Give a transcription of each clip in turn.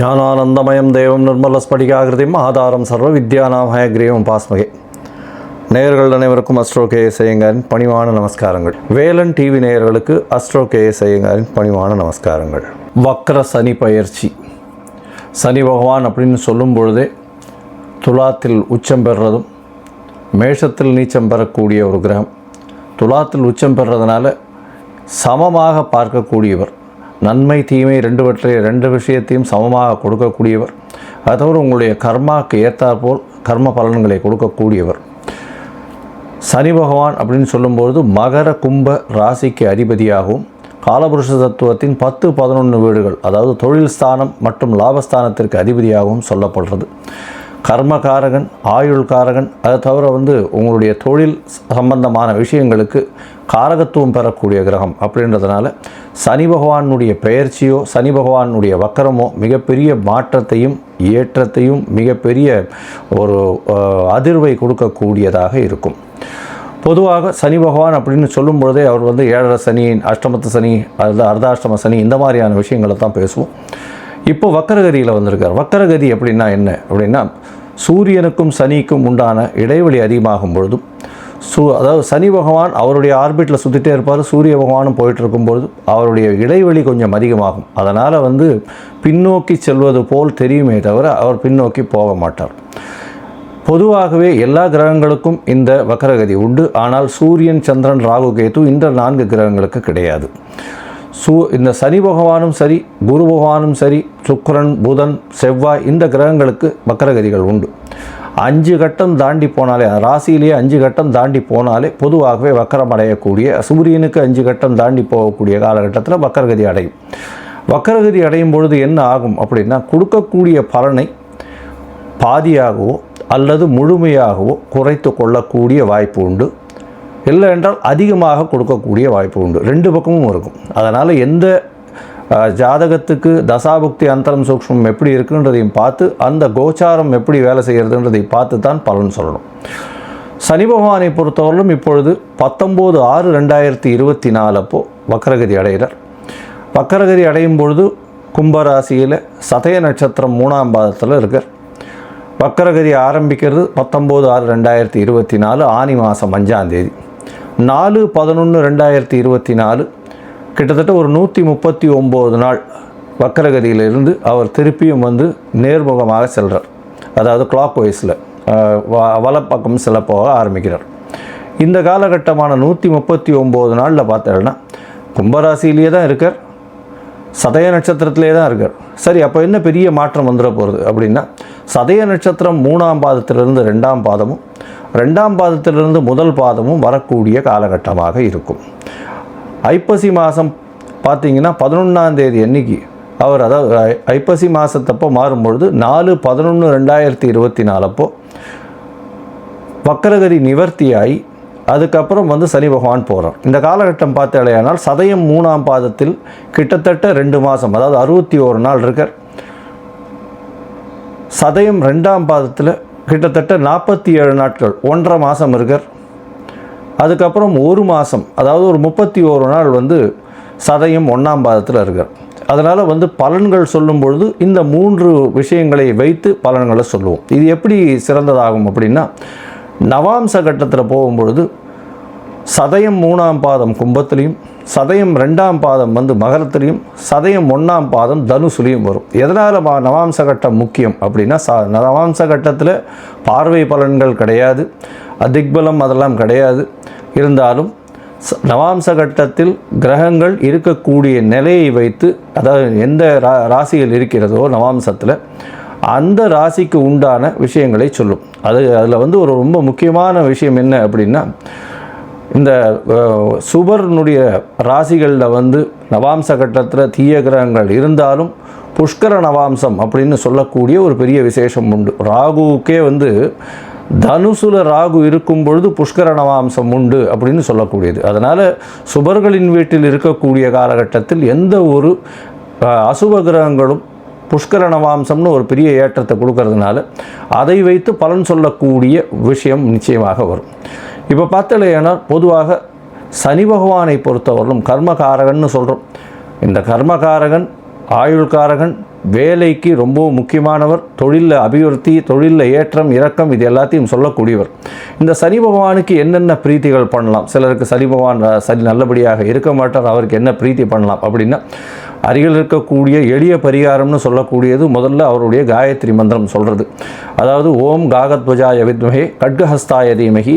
ஞானானந்தமயம் தேவம் நிர்மலஸ்படிகாகிருதியும் ஆதாரம் சர்வ வித்யானாமய கிரீவம் பாஸ்மகே. நேயர்கள் அனைவருக்கும் அஸ்ட்ரோ கே ஐயங்காரின் பணிவான நமஸ்காரங்கள். வேலன் டிவி நேயர்களுக்கு அஸ்ட்ரோ கே ஐயங்காரின் பணிவான நமஸ்காரங்கள். வக்ர சனி பயிற்சி. சனி பகவான் அப்படின்னு சொல்லும் பொழுதே துலாத்தில் உச்சம் பெறுறதும் மேஷத்தில் நீச்சம் பெறக்கூடிய ஒரு கிரகம். துலாத்தில் உச்சம் பெறுறதுனால சமமாக பார்க்கக்கூடியவர். நன்மை தீமை ரெண்டுவற்றை ரெண்டு விஷயத்தையும் சமமாக கொடுக்கக்கூடியவர். அது தவிர உங்களுடைய கர்மாவுக்கு ஏற்றாற்போல் கர்ம பலன்களை கொடுக்கக்கூடியவர். சனி பகவான் அப்படின்னு சொல்லும்பொழுது மகர கும்ப ராசிக்கு அதிபதியாகவும் காலபுருஷ தத்துவத்தின் பத்து பதினொன்று வீடுகள் அதாவது தொழில் ஸ்தானம் மற்றும் லாபஸ்தானத்திற்கு அதிபதியாகவும் சொல்லப்படுறது. கர்மகாரகன் ஆயுள் காரகன் அதை தவிர வந்து உங்களுடைய தொழில் சம்பந்தமான விஷயங்களுக்கு காரகத்துவம் பெறக்கூடிய கிரகம் அப்படின்றதுனால சனி பகவானுடைய பெயர்ச்சியோ சனி பகவானுடைய வக்கரமோ மிகப்பெரிய மாற்றத்தையும் ஏற்றத்தையும் மிகப்பெரிய ஒரு அதிர்வை கொடுக்கக்கூடியதாக இருக்கும். பொதுவாக சனி பகவான் அப்படின்னு சொல்லும் பொழுதே அவர் வந்து ஏழரை சனி அஷ்டமத்து சனி அல்லது அர்த்தாஷ்டம சனி இந்த மாதிரியான விஷயங்களை தான் பேசுவோம். இப்போ வக்கரகதியில் வந்திருக்கார். வக்கரகதி அப்படின்னா என்ன? அப்படின்னா சூரியனுக்கும் சனிக்கும் உண்டான இடைவெளி அதிகமாகும் பொழுதும் சூ அதாவது சனி பகவான் அவருடைய ஆர்பிட்டில் சுற்றிட்டே இருப்பார் சூரிய பகவானும் போயிட்டு இருக்கும்பொழுது அவருடைய இடைவெளி கொஞ்சம் அதிகமாகும். அதனால் வந்து பின்னோக்கி செல்வது போல் தெரியுமே தவிர அவர் பின்னோக்கி போக மாட்டார். பொதுவாகவே எல்லா கிரகங்களுக்கும் இந்த வக்கரகதி உண்டு. ஆனால் சூரியன் சந்திரன் ராகு கேது இந்த நான்கு கிரகங்களுக்கு கிடையாது. சூ இந்த சனி பகவானும் சரி குரு பகவானும் சரி சுக்கரன் புதன் செவ்வாய் இந்த கிரகங்களுக்கு வக்கரகதிகள் உண்டு. அஞ்சு கட்டம் தாண்டி போனாலே ராசியிலேயே அஞ்சு கட்டம் தாண்டி போனாலே பொதுவாகவே வக்கரம் அடையக்கூடிய சூரியனுக்கு அஞ்சு கட்டம் தாண்டி போகக்கூடிய காலகட்டத்தில் வக்கரகதி அடையும். வக்கரகதி அடையும் பொழுது என்ன ஆகும் அப்படின்னா கொடுக்கக்கூடிய பலனை பாதியாகவோ அல்லது முழுமையாகவோ குறைத்து கொள்ளக்கூடிய வாய்ப்பு உண்டு. இல்லை என்றால் அதிகமாக கொடுக்கக்கூடிய வாய்ப்பு உண்டு. ரெண்டு பக்கமும் இருக்கும். அதனால் எந்த ஜாதகத்துக்கு தசாபுக்தி அந்தரம் சூக்ஷ்மம் எப்படி இருக்குன்றதையும் பார்த்து அந்த கோச்சாரம் எப்படி வேலை செய்கிறதுன்றதை பார்த்து தான் பலன் சொல்லணும். சனி பகவானை பொறுத்தவரையிலும் இப்பொழுது பத்தொம்போது ஆறு ரெண்டாயிரத்தி இருபத்தி நாலு அப்போது வக்கரகதி அடைகிறார். வக்கரகதி அடையும் பொழுது கும்பராசியில் சதய நட்சத்திரம் மூணாம் பாதத்தில் இருக்கார். வக்கரகதி ஆரம்பிக்கிறது பத்தொம்போது ஆறு ரெண்டாயிரத்தி இருபத்தி நாலு ஆனி மாதம் அஞ்சாந்தேதி நாலு பதினொன்று ரெண்டாயிரத்தி இருபத்தி நாலு. கிட்டத்தட்ட ஒரு நூற்றி முப்பத்தி ஒம்பது நாள் வக்கரகதியிலிருந்து அவர் திருப்பியும் வந்து நேர்முகமாக செல்கிறார் அதாவது கிளாக் வைஸில் வலப்பக்கம் செல்ல போக ஆரம்பிக்கிறார். இந்த காலகட்டமான நூற்றி முப்பத்தி ஒம்பது நாளில் பார்த்தேன்னா கும்பராசியிலேயே தான் இருக்கார். சதய நட்சத்திரத்திலே தான் இருக்கார். சரி அப்போ என்ன பெரிய மாற்றம் வந்துட போகிறது அப்படின்னா சதய நட்சத்திரம் மூணாம் பாதத்திலிருந்து ரெண்டாம் பாதமும் ரெண்டாம் பாதத்திலிருந்து முதல் பாதமும் வரக்கூடிய காலகட்டமாக இருக்கும். ஐப்பசி மாதம் பார்த்திங்கன்னா பதினொன்றாம் தேதி அன்னைக்கு அவர் அதாவது ஐ- ஐப்பசி மாதத்தப்போ மாறும்பொழுது நாலு பதினொன்று ரெண்டாயிரத்தி இருபத்தி நாலப்போ வக்கரகதி நிவர்த்தியாகி அதுக்கப்புறம் வந்து சனி பகவான் போகிறார் இந்த காலகட்டம் பார்த்தாலேயானால் சதயம் மூணாம் பாதத்தில் கிட்டத்தட்ட ரெண்டு மாதம் அதாவது அறுபத்தி ஓரு நாள் இருக்கார். சதயம் ரெண்டாம் பாதத்தில் கிட்டத்தட்ட நாற்பத்தி ஏழு நாட்கள் ஒன்றரை மாதம் இருக்கார். அதுக்கப்புறம் ஒரு மாதம் அதாவது ஒரு முப்பத்தி ஓரு நாள் வந்து சதயம் ஒன்றாம் பாதத்தில் இருக்கார். அதனால் வந்து பலன்கள் சொல்லும் பொழுது இந்த மூன்று விஷயங்களை வைத்து பலன்களை சொல்லுவோம். இது எப்படி சிறந்ததாகும் அப்படின்னா நவாம்ச கட்டத்தில் போகும்பொழுது சதயம் மூணாம் பாதம் கும்பத்திலையும் சதயம் ரெண்டாம் பாதம் வந்து மகரத்திலையும் சதயம் ஒன்றாம் பாதம் தனுசுலையும் வரும். எதனால் நவாம்ச கட்டம் முக்கியம் அப்படின்னா ச நவாம்ச கட்டத்தில் பார்வை பலன்கள் கிடையாது அதிக்பலம் அதெல்லாம் கிடையாது. இருந்தாலும் நவாம்ச கட்டத்தில் கிரகங்கள் இருக்கக்கூடிய நிலையை வைத்து அதாவது எந்த ரா ராசியில் இருக்கிறதோ நவாம்சத்தில் அந்த ராசிக்கு உண்டான விஷயங்களை சொல்லும். அது அதில் வந்து ஒரு ரொம்ப முக்கியமான விஷயம் என்ன அப்படின்னா இந்த சுபர்னுடைய ராசிகளில் வந்து நவாம்ச கட்டத்தில் தீய கிரகங்கள் இருந்தாலும் புஷ்கர நவாம்சம் அப்படின்னு சொல்லக்கூடிய ஒரு பெரிய விசேஷம் உண்டு. ராகுவுக்கே வந்து தனுசுல ராகு இருக்கும் பொழுது புஷ்கர நவாம்சம் உண்டு அப்படின்னு சொல்லக்கூடியது. அதனால் சுபர்களின் வீட்டில் இருக்கக்கூடிய காலகட்டத்தில் எந்த ஒரு அசுப கிரகங்களும் புஷ்கர நவாம்சம்னு ஒரு பெரிய ஏற்றத்தை கொடுக்கறதுனால அதை வைத்து பலன் சொல்லக்கூடிய விஷயம் நிச்சயமாக வரும். இப்போ பார்த்தலையானால் பொதுவாக சனி பகவானை பொறுத்தவரையிலும் கர்மகாரகன்னு சொல்கிறோம் இந்த கர்மகாரகன் ஆயுள்காரகன் வேலைக்கு ரொம்பவும் முக்கியமானவர் தொழிலில் அபிவிருத்தி தொழிலில் ஏற்றம் இறக்கம் இது எல்லாத்தையும் சொல்லக்கூடியவர். இந்த சனி பகவானுக்கு என்னென்ன பிரீத்திகள் பண்ணலாம்? சிலருக்கு சனி பகவான் சனி நல்லபடியாக இருக்க மாட்டார் அவருக்கு என்ன பிரீத்தி பண்ணலாம் அப்படின்னா அருகில் இருக்கக்கூடிய எளிய பரிகாரம்னு சொல்லக்கூடியது முதல்ல அவருடைய காயத்ரி மந்திரம் சொல்கிறது அதாவது ஓம் காகத்வஜாய வித்மகே கட்கஹஸ்தாய தீமகி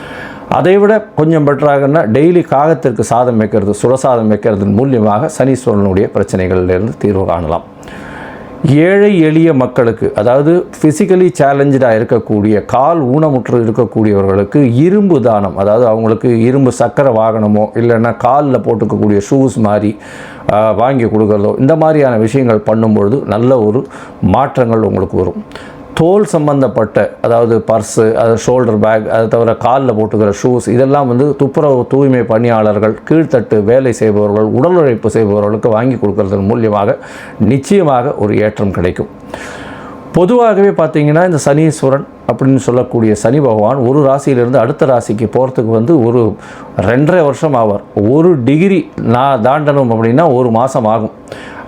அதை விட கொஞ்சம் பெட்டராகனா டெய்லி காகத்திற்கு சாதம் வைக்கிறது சுரசாதம் வைக்கிறதன் மூலியமாக சனீஸ்வரனுடைய பிரச்சனைகளிலிருந்து தீர்வு காணலாம். ஏழை எளிய மக்களுக்கு அதாவது ஃபிசிக்கலி சேலஞ்சடாக இருக்கக்கூடிய கால் ஊனமுற்று இருக்கக்கூடியவர்களுக்கு இரும்பு தானம் அதாவது அவங்களுக்கு இரும்பு சக்கர வாகனமோ இல்லைன்னா காலில் போட்டுக்கக்கூடிய ஷூஸ் மாதிரி வாங்கி கொடுக்குறதோ இந்த மாதிரியான விஷயங்கள் பண்ணும்பொழுது நல்ல ஒரு மாற்றங்கள் உங்களுக்கு வரும். தோல் சம்பந்தப்பட்ட அதாவது பர்ஸு அது ஷோல்டர் பேக் அதை தவிர காலில் போட்டுக்கிற ஷூஸ் இதெல்லாம் வந்து துப்புரவு தூய்மை பணியாளர்கள் கீழ்த்தட்டு வேலை செய்பவர்கள் உடல் உழைப்பு செய்பவர்களுக்கு வாங்கி கொடுக்கறதன் மூலியமாக நிச்சயமாக ஒரு ஏற்றம் கிடைக்கும். பொதுவாகவே பார்த்தீங்கன்னா இந்த சனீஸ்வரன் அப்படின்னு சொல்லக்கூடிய சனி பகவான் ஒரு ராசியிலிருந்து அடுத்த ராசிக்கு போகிறதுக்கு வந்து ஒரு ரெண்டரை வருஷம் ஆவார். ஒரு டிகிரி நான் தாண்டணும் அப்படின்னா ஒரு மாதம் ஆகும்.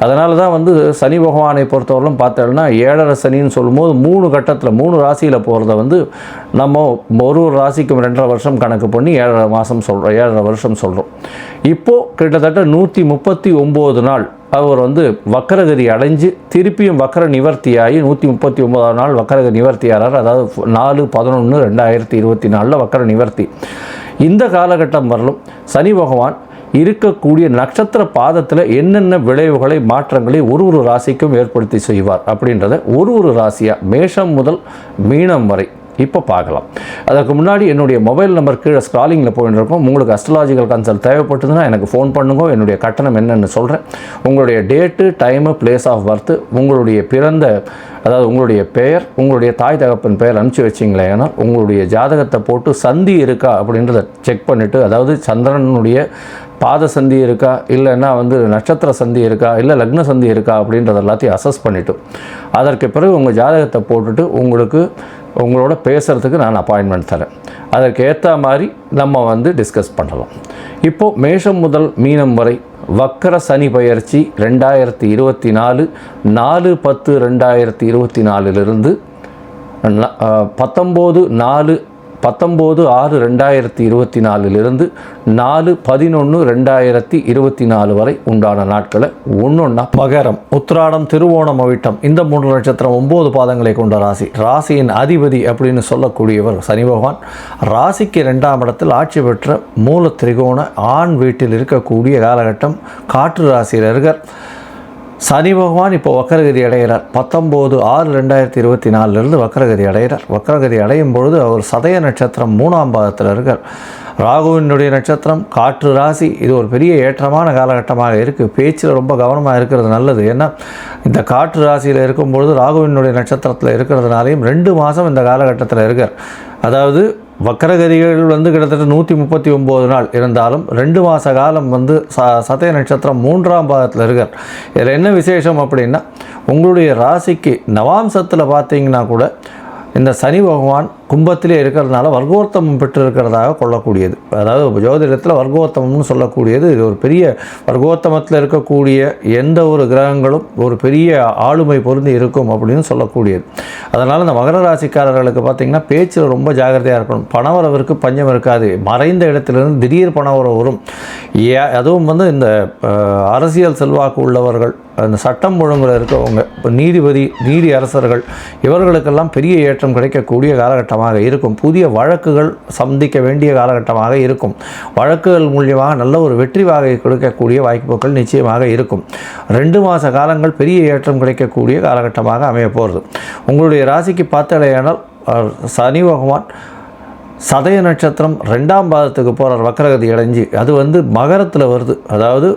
அதனால தான் வந்து சனி பகவானை பொறுத்தவரையிலும் பார்த்தோம்னா ஏழரை சனின்னு சொல்லும்போது மூணு கட்டத்தில் மூணு ராசியில் போகிறத வந்து நம்ம ஒரு ஒரு ராசிக்கும் ரெண்டரை வருஷம் கணக்கு பண்ணி ஏழரை மாதம் சொல்கிறோம் ஏழரை வருஷம் சொல்கிறோம் இப்போது கிட்டத்தட்ட நூற்றி முப்பத்தி ஒம்பது நாள் அவர் வந்து வக்கரகதி அடைஞ்சு திருப்பியும் வக்கர நிவர்த்தியாகி நூற்றி முப்பத்தி ஒன்பதாம் நாள் வக்கரகதி நிவர்த்தியாகிறார். அதாவது நாலு பதினொன்று ரெண்டாயிரத்தி இருபத்தி நாலில் வக்கர நிவர்த்தி. இந்த காலகட்டம் வரலும் சனி பகவான் இருக்கக்கூடிய நட்சத்திர பாதத்தில் என்னென்ன விளைவுகளை மாற்றங்களை ஒரு ஒரு ராசிக்கும் ஏற்படுத்தி செய்வார் அப்படின்றத ஒரு ஒரு ராசியாக மேஷம் முதல் மீனம் வரை இப்போ பார்க்கலாம். அதற்கு முன்னாடி என்னுடைய மொபைல் நம்பர் கீழே ஸ்க்ராலிங்கில் போயிட்டுருக்கோம் உங்களுக்கு அஸ்ட்ராலாஜிக்கல் கன்சல்ட் தேவைப்பட்டதுன்னா எனக்கு ஃபோன் பண்ணுங்க. என்னுடைய கட்டணம் என்னென்னு சொல்கிறேன் உங்களுடைய date time place of birth உங்களுடைய பிறந்த அதாவது உங்களுடைய பெயர் உங்களுடைய தாய் தகப்பன் பெயர் அனுப்பிச்சி வச்சிங்களே உங்களுடைய ஜாதகத்தை போட்டு சந்தி இருக்கா அப்படின்றத செக் பண்ணிவிட்டு அதாவது சந்திரனுடைய பாத சந்தி இருக்கா இல்லைன்னா வந்து நட்சத்திர சந்தி இருக்கா இல்லை லக்ன சந்தி இருக்கா அப்படின்றத எல்லாத்தையும் அசஸ் பண்ணிவிட்டு அதற்கு பிறகு உங்கள் ஜாதகத்தை போட்டுட்டு உங்களுக்கு உங்களோட பேசுகிறதுக்கு நான் அப்பாயின்மெண்ட் தரேன். அதற்கு ஏற்ற மாதிரி நம்ம வந்து டிஸ்கஸ் பண்ணலாம். இப்போது மேஷம் முதல் மீனம் வரை வக்கர சனி பயிற்சி ரெண்டாயிரத்தி இருபத்தி நாலு நாலு பத்து ரெண்டாயிரத்தி இருபத்தி நாலுலேருந்து பத்தொம்போது நாலு பத்தொம்போது ஆறு ரெண்டாயிரத்தி இருபத்தி நாலுலேருந்து நாலு பதினொன்று ரெண்டாயிரத்தி இருபத்தி நாலு வரை உண்டான நாட்களை ஒன்றொன்னா மகரம் உத்திராடம் திருவோணம் அவிட்டம் இந்த மூன்று நட்சத்திரம் ஒம்பது பாதங்களை கொண்ட ராசி. ராசியின் அதிபதி அப்படின்னு சொல்லக்கூடியவர் சனி பகவான். ராசிக்கு ரெண்டாம் இடத்தில் ஆட்சி பெற்ற மூல திரிகோண ஆண் வீட்டில் இருக்கக்கூடிய காலகட்டம் காற்று ராசியில் இருக்கார். சனி பகவான் இப்போ வக்கரகதி அடைகிறார். பத்தொம்போது ஆறு ரெண்டாயிரத்தி இருபத்தி நாலுலேருந்து வக்கரகதி அடைகிறார். வக்கரகதி அடையும் பொழுது அவர் சதய நட்சத்திரம் மூணாம் பாகத்தில் இருக்கார். ராகுவினுடைய நட்சத்திரம் காற்று ராசி இது ஒரு பெரிய ஏற்றமான காலகட்டமாக இருக்குது பேச்சில் ரொம்ப கவனமாக இருக்கிறது நல்லது. ஏன்னா இந்த காற்று ராசியில் இருக்கும்பொழுது ராகுவினுடைய நட்சத்திரத்தில் இருக்கிறதுனாலையும் ரெண்டு மாதம் இந்த காலகட்டத்தில் இருக்கார். அதாவது வக்கரகதிகள் வந்து கிட்டத்தட்ட நூற்றி முப்பத்தி ஒம்பது நாள் இருந்தாலும் ரெண்டு மாத காலம் வந்து ச சதய நட்சத்திரம் மூன்றாம் பாதத்தில் இருக்கார். இதில் என்ன விசேஷம் அப்படின்னா உங்களுடைய ராசிக்கு நவாம்சத்தில் பார்த்தீங்கன்னா கூட இந்த சனி பகவான் கும்பத்திலே இருக்கிறதுனால வர்க்கோத்தமம் பெற்று இருக்கிறதாக கொள்ளக்கூடியது. அதாவது ஜோதிடத்தில் வர்க்கோத்தமம்னு சொல்லக்கூடியது இது ஒரு பெரிய வர்க்கோத்தமத்தில் இருக்கக்கூடிய எந்த ஒரு கிரகங்களும் ஒரு பெரிய ஆளுமை பொருந்தி இருக்கும் அப்படின்னு சொல்லக்கூடியது. அதனால் இந்த மகர ராசிக்காரர்களுக்கு பார்த்திங்கன்னா பேச்சில் ரொம்ப ஜாகிரதையாக இருக்கணும். பணவரவிற்கு பஞ்சம் இருக்காது. மறைந்த இடத்திலிருந்து திடீர் பணவரவு வரும். ஏ அதுவும் வந்து இந்த அரசியல் செல்வாக்கு உள்ளவர்கள் அந்த சட்டம் ஒழுங்கில் இருக்கவங்க இப்போ நீதிபதி நீதி அரசர்கள் இவர்களுக்கெல்லாம் பெரிய ஏற்றம் கிடைக்கக்கூடிய காலகட்டமாக இருக்கும். புதிய வழக்குகள் சந்திக்க வேண்டிய காலகட்டமாக இருக்கும். வழக்குகள் மூலியமாக நல்ல ஒரு வெற்றி வாகை கொடுக்கக்கூடிய வாய்ப்புகள் நிச்சயமாக இருக்கும். ரெண்டு மாத காலங்கள் பெரிய ஏற்றம் கிடைக்கக்கூடிய காலகட்டமாக அமைய போகிறது உங்களுடைய ராசிக்கு பார்த்தாலேயானால் சனி பகவான் சதய நட்சத்திரம் ரெண்டாம் பாதத்துக்கு போகிறார் வக்கரகதி அடைஞ்சு. அது வந்து மகரத்தில் வருது. அதாவது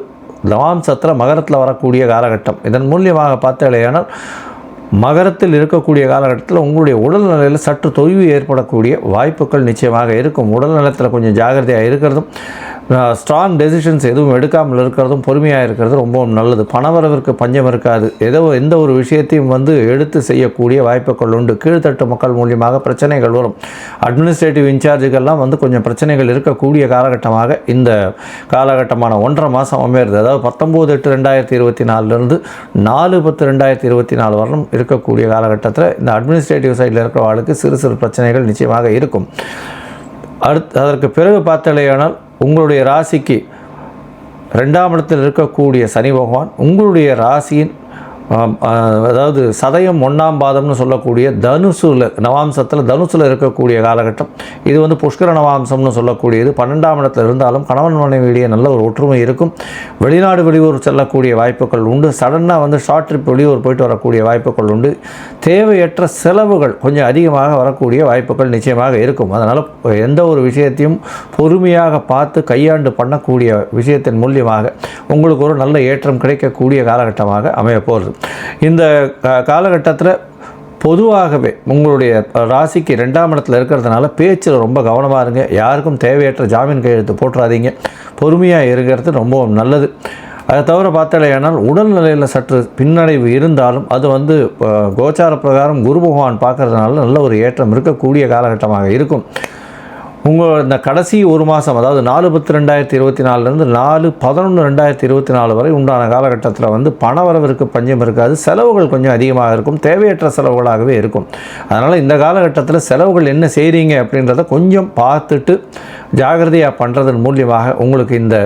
லவாம்சத்தில் மகரத்தில் வரக்கூடிய காலகட்டம். இதன் மூலியமாக பார்த்தாலேயானால் மகரத்தில் இருக்கக்கூடிய காலகட்டத்தில் உங்களுடைய உடல்நிலையில் சற்று தொய்வு ஏற்படக்கூடிய வாய்ப்புகள் நிச்சயமாக இருக்கும். உடல்நலத்தில் கொஞ்சம் ஜாகிரதையாக இருக்கிறதும் ஸ்ட்ராங் டெசிஷன்ஸ் எதுவும் எடுக்காமல் இருக்கிறதும் பொறுமையாக இருக்கிறது ரொம்பவும் நல்லது. பணவரவிற்கு பஞ்சம் இருக்காது. ஏதோ எந்த ஒரு விஷயத்தையும் வந்து எடுத்து செய்யக்கூடிய வாய்ப்புகள் உண்டு. கீழ்த்தட்டு மக்கள் மூலியமாக பிரச்சனைகள் வரும். அட்மினிஸ்ட்ரேட்டிவ் இன்சார்ஜுகள்லாம் வந்து கொஞ்சம் பிரச்சனைகள் இருக்கக்கூடிய காலகட்டமாக இந்த காலகட்டமான ஒன்றரை மாதம் அமையிறது. அதாவது பத்தொம்போது எட்டு ரெண்டாயிரத்தி இருபத்தி நாலுலேருந்து நாலு பத்து ரெண்டாயிரத்தி இருபத்தி நாலு வரலும் இருக்கக்கூடிய காலகட்டத்தில் இந்த அட்மினிஸ்ட்ரேட்டிவ் சைடில் இருக்கிறவர்களுக்கு சிறு சிறு பிரச்சனைகள் நிச்சயமாக இருக்கும். அடுத்து அதற்கு பிறகு பார்த்தாலேயானால் உங்களுடைய ராசிக்கு ரெண்டாம் இடத்தில் இருக்கக்கூடிய சனி பகவான் உங்களுடைய ராசியின் அதாவது சதயம் ஒன்றாம் பாதம்னு சொல்லக்கூடிய தனுசுல நவாம்சத்தில் தனுசில் இருக்கக்கூடிய காலகட்டம். இது வந்து புஷ்கர நவாம்சம்னு சொல்லக்கூடியது. பன்னெண்டாம் இடத்துல இருந்தாலும் கணவன் மனைவியிடையே நல்ல ஒரு ஒற்றுமை இருக்கும். வெளிநாடு வெளியூர் செல்லக்கூடிய வாய்ப்புகள் உண்டு. சடனாக வந்து ஷார்ட் ட்ரிப் வெளியூர் போயிட்டு வரக்கூடிய வாய்ப்புகள் உண்டு. தேவையற்ற செலவுகள் கொஞ்சம் அதிகமாக வரக்கூடிய வாய்ப்புகள் நிச்சயமாக இருக்கும். அதனால் எந்த ஒரு விஷயத்தையும் பொறுமையாக பார்த்து கையாண்டு பண்ணக்கூடிய விஷயத்தின் மூலியமாக உங்களுக்கு ஒரு நல்ல ஏற்றம் கிடைக்கக்கூடிய காலகட்டமாக அமையப்போகிறது இந்த காலகட்டத்தில் பொதுவாகவே உங்களுடைய ராசிக்கு ரெண்டாம் இடத்துல இருக்கிறதுனால பேச்சில் ரொம்ப கவனமாக இருங்க. யாருக்கும் தேவையற்ற ஜாமீன் கையெழுத்து போட்டுறாதீங்க. பொறுமையாக இருக்கிறது ரொம்ப நல்லது. அதை தவிர பார்த்தாலேயானால் உடல்நிலையில் சற்று பின்னடைவு இருந்தாலும் அது வந்து கோச்சார பிரகாரம் குரு பகவான் பார்க்கறதுனால நல்ல ஒரு ஏற்றம் இருக்கக்கூடிய காலகட்டமாக இருக்கும். உங்கள் இந்த கடைசி ஒரு மாதம் அதாவது நாலு பத்து ரெண்டாயிரத்தி இருபத்தி நாலுலேருந்து நாலு பதினொன்று ரெண்டாயிரத்தி இருபத்தி நாலு வரை உண்டான காலகட்டத்தில் வந்து பணவரவிற்கு பஞ்சம் இருக்காது. செலவுகள் கொஞ்சம் அதிகமாக இருக்கும். தேவையற்ற செலவுகளாகவே இருக்கும். அதனால் இந்த காலகட்டத்தில் செலவுகள் என்ன செய்கிறீங்க அப்படின்றத கொஞ்சம் பார்த்துட்டு ஜாகிரதையாக பண்ணுறதன் மூலியமாக உங்களுக்கு இந்த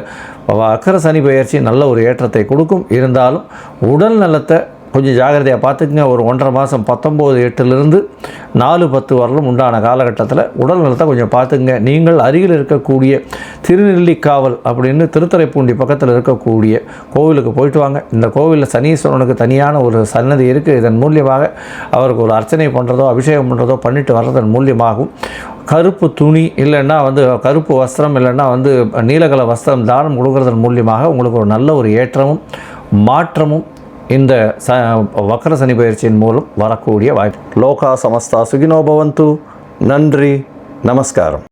அக்கர சனி பயிற்சி நல்ல ஒரு ஏற்றத்தை கொடுக்கும். இருந்தாலும் உடல் நலத்தை கொஞ்சம் ஜாகிரதையாக பார்த்துக்குங்க. ஒரு ஒன்றரை மாதம் பத்தொம்போது எட்டுலேருந்து நாலு பத்து வரலும் உண்டான காலகட்டத்தில் உடல் நலத்தை கொஞ்சம் பார்த்துங்க நீங்கள் அருகில் இருக்கக்கூடிய திருநெல்லிக்காவல் அப்படின்னு திருத்துறைப்பூண்டி பக்கத்தில் இருக்கக்கூடிய கோவிலுக்கு போயிட்டு வாங்க. இந்த கோவிலில் சனீஸ்வரனுக்கு தனியான ஒரு சன்னதி இருக்குது இதன் மூலியமாக அவருக்கு ஒரு அர்ச்சனை பண்ணுறதோ அபிஷேகம் பண்ணுறதோ பண்ணிட்டு வர்றதன் மூலியமாகும். கருப்பு துணி இல்லைன்னா வந்து கருப்பு வஸ்திரம் இல்லைன்னா வந்து நீலகல வஸ்திரம் தானம் கொடுக்கறதன் மூலியமாக உங்களுக்கு ஒரு நல்ல ஒரு ஏற்றமும் மாற்றமும் இந்த ச வக்கர சனி பயிற்சியின் மூலம் வரக்கூடிய வாய்ப்பு. லோகா சமஸ்தா சுகினோபவந்து நன்றி நமஸ்காரம்.